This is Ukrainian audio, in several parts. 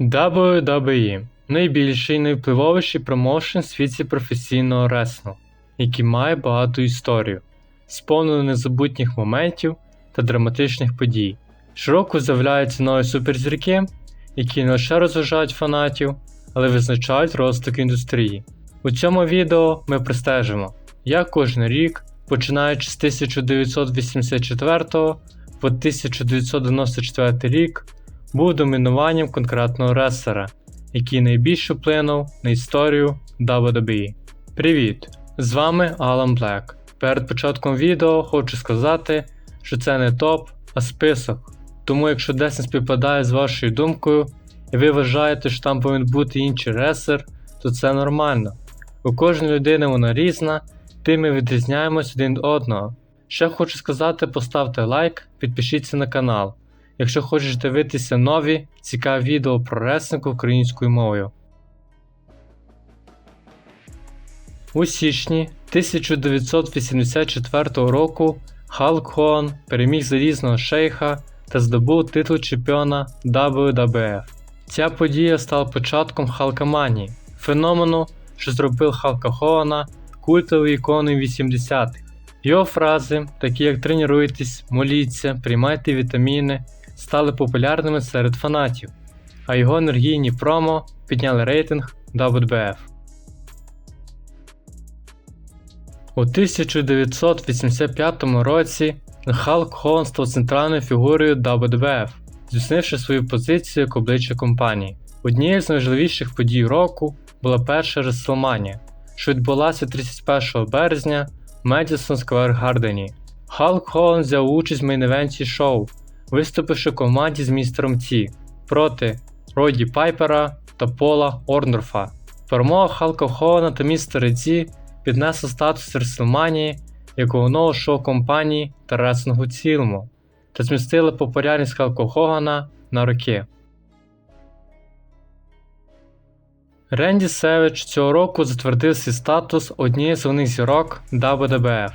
WWE найбільший і найвпливовіший промоушен в світі професійного реслінгу, який має багату історію, сповнену незабутніх моментів та драматичних подій. Широко з'являються нові суперзірки, які не лише розважають фанатів, але визначають розвиток індустрії. У цьому відео ми простежимо, як кожен рік, починаючи з 1984 по 1994 рік, був домінуванням конкретного рестлера, який найбільше вплинув на історію WWE. Привіт! З вами Алан Блек. Перед початком відео хочу сказати, що це не топ, а список. Тому якщо десь не співпадає з вашою думкою, і ви вважаєте, що там повинен бути інший рестлер, то це нормально. У кожної людини вона різна, тим ми відрізняємось один від одного. Ще хочу сказати, поставте лайк, підпишіться на канал, якщо хочеш дивитися нові цікаві відео про реслінг українською мовою. У січні 1984 року Халк Хоган переміг залізного шейха та здобув титул чемпіона WWF. Ця подія стала початком Халкаманії, феномену, що зробив Халка Хогана культовою іконою 80-х. Його фрази, такі як тренуйтесь, моліться, приймайте вітаміни, стали популярними серед фанатів, а його енергійні промо підняли рейтинг WWF. У 1985 році Халк Хоган став центральною фігурою WWF, здійснивши свою позицію як обличчя компанії. Однією з найважливіших подій року була перша WrestleMania, що відбулася 31 березня в Madison Square Garden. Халк Хоган взяв участь в мейн-евенті шоу, виступивши в команді з містером Ті проти Роді Пайпера та Пола Орнорфа. Перемога Халка Хогана та містера Ті піднесла статус WrestleMania як головного шоу компанії та реслингу цілому, та змістила популярність Халка Хогана на роки. Ренді Севич цього року затвердив свій статус однієї з головних зірок WWF.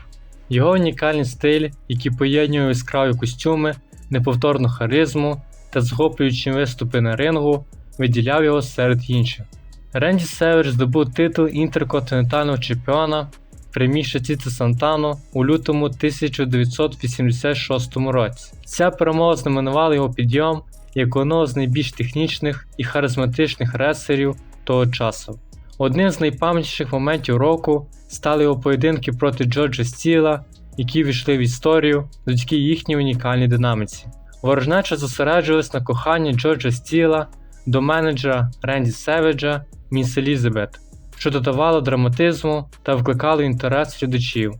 Його унікальний стиль, який поєднує яскраві костюми, неповторну харизму та захоплюючі виступи на рингу, виділяв його серед інших. Ренді Севич здобув титул інтерконтинентального чемпіона, перемігши Тіта Сантану у лютому 1986 році. Ця перемога знаменувала його підйом як одного з найбільш технічних і харизматичних рестлерів того часу. Одним з найпам'ятніших моментів року стали його поєдинки проти Джорджа Стіла, які війшли в історію завдяки їхній унікальній динаміці. Ворожнеча зосереджувалась на коханні Джорджа Стіла до менеджера Ренді Севеджа Міс Елізабет, що додавало драматизму та викликало інтерес глядачів.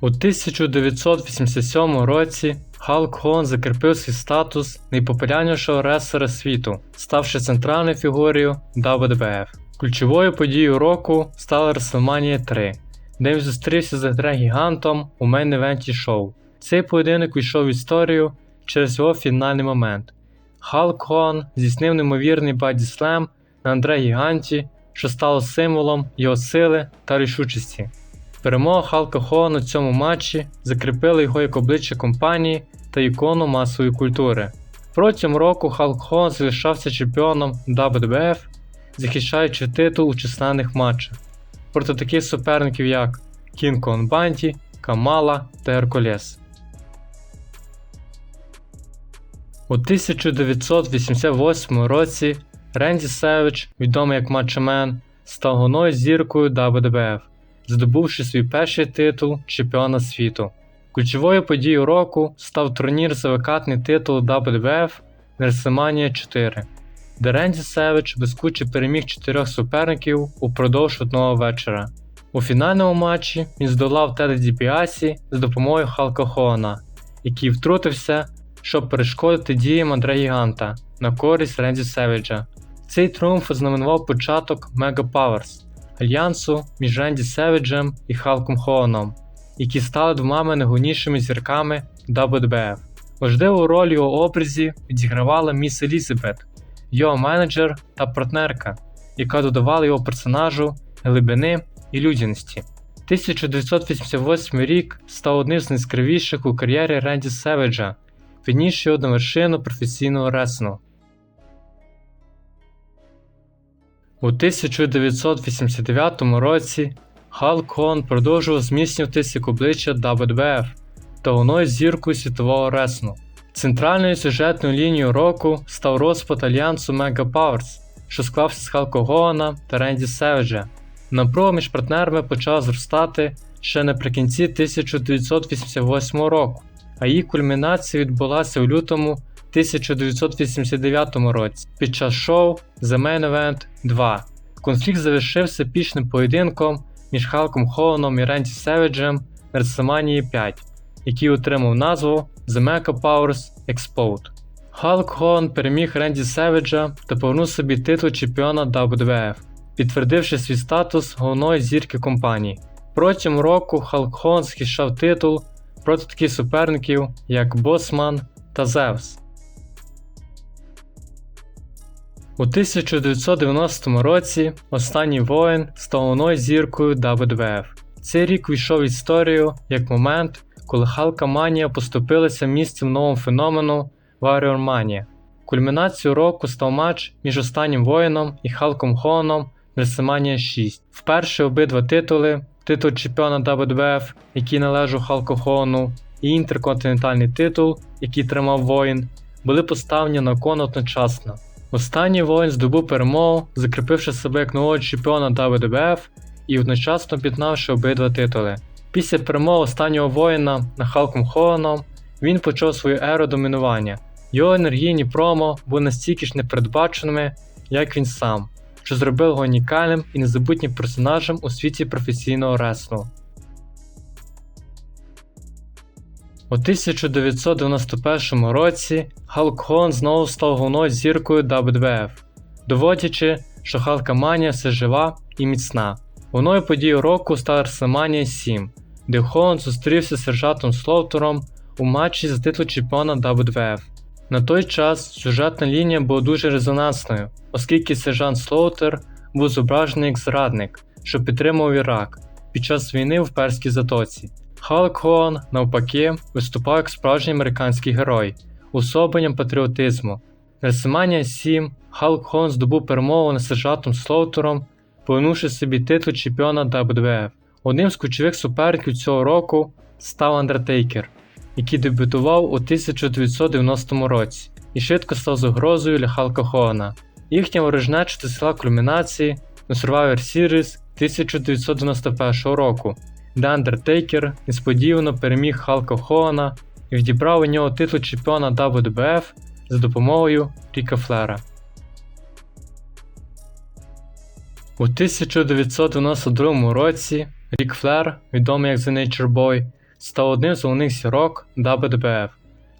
У 1987 році Халк Хоган закріпив свій статус найпопулярнішого рестлера світу, ставши центральною фігурою WWF. Ключовою подією року стала WrestleMania 3, де він зустрівся з Андре Гігантом у мейн-евенті шоу. Цей поєдинок увійшов в історію через його фінальний момент. Халк Хоган здійснив неймовірний баді-слем на Андре Гіганті, що стало символом його сили та рішучості. Перемога Халка Хогана у цьому матчі закріпила його як обличчя компанії та ікону масової культури. Протягом року Халк Хоган залишався чемпіоном WWF, захищаючи титул у численних матчах проти таких суперників як Кінг Кон Банті, Камала та Геркулес. У 1988 році Ренді Севич, відомий як Матчемен, став головною зіркою WWF, здобувши свій перший титул чемпіона світу. Ключовою подією року став турнір за викатний титул WWF WrestleMania 4, де Ренді Севич блискуче переміг чотирьох суперників упродовж одного вечора. У фінальному матчі він здолав Теда Дібіасі з допомогою Халка Хогана, який втрутився, щоб перешкодити діям Андре Гіганта на користь Ренді Севіджа. Цей тріумф ознаменував початок Mega Powers – альянсу між Ренді Севіджем і Халком Хоганом, які стали двома найголовнішими зірками WWF. Важливу роль у образі відігравала міс Елізабет, його менеджер та партнерка, яка додавала його персонажу глибини і людяності. 1988 рік став одним з найскравіших у кар'єрі Ренді Севеджа, підніс його на вершину професійного реслінгу. У 1989 році Халк Хоган продовжував зміцнюватися як обличчя WWF та головною зіркою світового реслінгу. Центральною сюжетною лінією року став розпад альянсу Mega Powers, що склався з Халка Гогана та Ренді Севеджа. Напруга між партнерами почала зростати ще наприкінці 1988 року, а її кульмінація відбулася у лютому 1989 році під час шоу The Main Event 2. Конфлікт завершився пічним поєдинком між Халком Хоганом і Ренді Севеджем WrestleMania 5, який отримав назву The Mecha Powers Explode. Халк Хоган переміг Ренді Севеджа та повернув собі титул чемпіона WWF, підтвердивши свій статус головної зірки компанії. Протягом року Халк Хоган захищав титул проти таких суперників, як Босман та Зевс. У 1990 році останній воїн став головною зіркою WWF. Цей рік війшов в історію як момент, коли Халка Манія поступилася місцем новому феномену Warrior Mania. Кульмінацією року став матч між останнім воїном і Халком Хоганом WrestleMania 6. Вперше обидва титули, титул чемпіона WWF, який належав Халку Хогану, і інтерконтинентальний титул, який тримав воїн, були поставлені на кон одночасно. Останній воїн здобув перемогу, закріпивши себе як нового чемпіона WWF і одночасно піднавши обидва титули. Після перемоги останнього воїна на Халком Хоганом він почав свою еру домінування. Його енергійні промо були настільки ж непередбаченими, як він сам, що зробив його унікальним і незабутнім персонажем у світі професійного реслу. У 1991 році Халк Хоган знову став головною зіркою WWF, доводячи, що Халка Манія все жива і міцна. Головною подією року стала WrestleMania 7, де Хоган зустрівся з сержантом Слоутером у матчі за титул чемпіона WWF. На той час сюжетна лінія була дуже резонансною, оскільки сержант Слоутер був зображений як зрадник, що підтримував Ірак під час війни в Перській затоці. Халк Хоган, навпаки, виступав як справжній американський герой, особленням патріотизму. На WrestleMania 7 Халк Хоган здобув перемогу над сержантом Слоутером, повернувши собі титул чемпіона WWF. Одним з ключових суперників цього року став Андертейкер, який дебютував у 1990 році і швидко став загрозою для Халка Хогана. Їхня ворожнеча досягла кульмінації на Survivor Series 1991 року, де Андертейкер несподівано переміг Халка Хогана і відібрав у нього титул чемпіона WWF за допомогою Ріка Флера. У 1992 році Рік Флер, відомий як The Nature Boy, став одним з головних зірок WWF,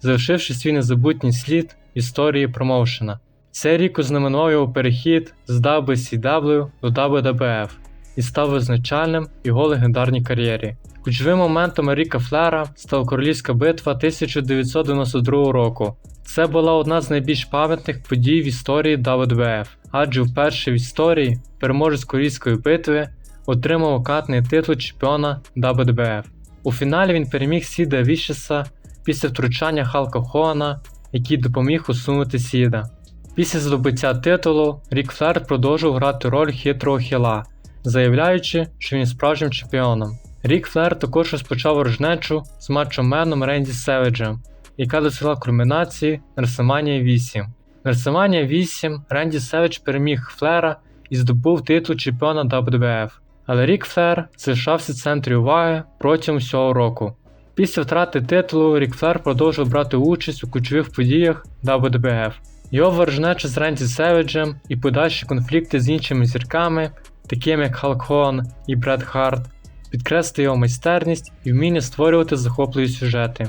залишивши свій незабутній слід в історії промоушена. Цей рік ознаменував його перехід з WCW до WWF і став визначальним його легендарній кар'єрі. Ключовим моментом Ріка Флера стала королівська битва 1992 року. Це була одна з найбільш пам'ятних подій в історії WWF, адже вперше в історії переможець королівської битви отримав окатний титул чемпіона WWF. У фіналі він переміг Сіда Вішеса після втручання Халка Хогана, який допоміг усунути Сіда. Після здобуття титулу Рік Флер продовжив грати роль хитрого хіла, заявляючи, що він справжнім чемпіоном. Рік Флер також розпочав ворожнечу з матчоменом Ренді Севеджем, яка досягла кульмінації на WrestleMania 8. На WrestleMania 8 Ренді Севедж переміг Флера і здобув титул чемпіона WWF. Але Рік Флер залишався в центрі уваги протягом всього року. Після втрати титулу Рік Флер продовжив брати участь у ключових подіях WWF. Його ворожнеча з Ренді Севеджем і подальші конфлікти з іншими зірками, такими як Халк Хоган і Бред Харт, підкреслили його майстерність і вміння створювати захопливі сюжети.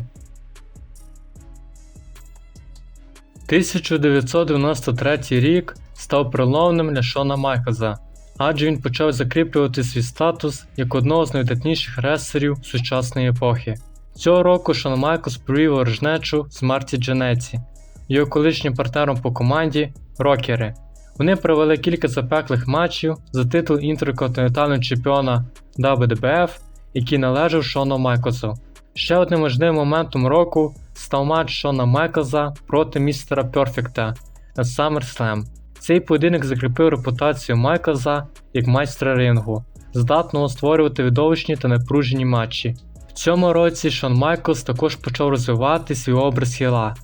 1993 рік став проломним для Шона Майклза, адже він почав закріплювати свій статус як одного з найвидатніших рестлерів сучасної епохи. Цього року Шон Майклс провів ворожнечу з Марті Джанеці, його колишнім партнером по команді Рокери. Вони провели кілька запеклих матчів за титул інтерконтинентального чемпіона WWF, який належав Шону Майклсу. Ще одним важливим моментом року став матч Шона Майклза проти містера Перфекта на SummerSlam. Цей поєдинок закріпив репутацію Майклза як майстра рингу, здатного створювати видовищні та напружені матчі. В цьому році Шон Майклс також почав розвивати свій образ хіла.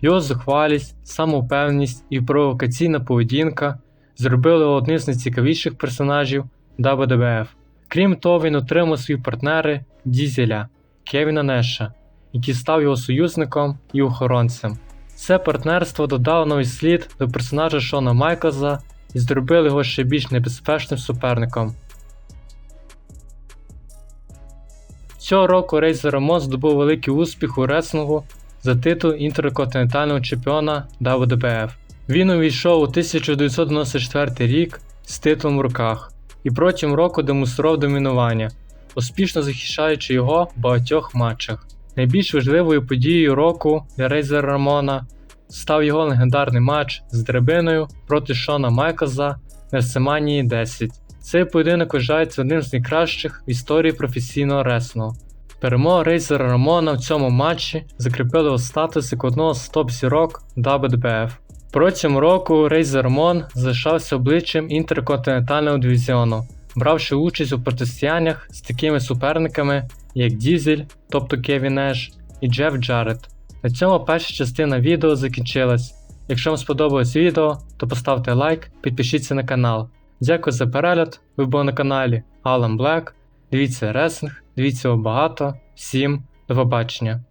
Його зухвалість, самовпевненість і провокаційна поведінка зробили одним з найцікавіших персонажів WWF. Крім того, він отримав свої партнери Дізеля Кевіна Неша, який став його союзником і охоронцем. Це партнерство додало новий слід до персонажа Шона Майклза і зробило його ще більш небезпечним суперником. Цього року Рейзер Рамон здобув великий успіх у реслингу за титул інтерконтинентального чемпіона WWF. Він увійшов у 1994 рік з титулом в руках і протягом року демонстрував домінування, успішно захищаючи його в багатьох матчах. Найбільш важливою подією року для Рейзера Рамона став його легендарний матч з драбиною проти Шона Майклза на WrestleMania 10. Цей поєдинок вважається одним з найкращих в історії професійного реслінгу. Перемога Рейзера Рамона в цьому матчі закріпила його статус як одного з топ-зірок WWF. Протягом року Рейзер Рамон залишався обличчям інтерконтинентального дивізіону, бравши участь у протистояннях з такими суперниками, як Дізель, тобто Кевін Еш, і Джеф Джаред. На цьому перша частина відео закінчилась. Якщо вам сподобалось відео, то поставте лайк, підпишіться на канал. Дякую за перегляд, ви були на каналі Alan Black. Дивіться реслинг, дивіться його багато. Всім до побачення.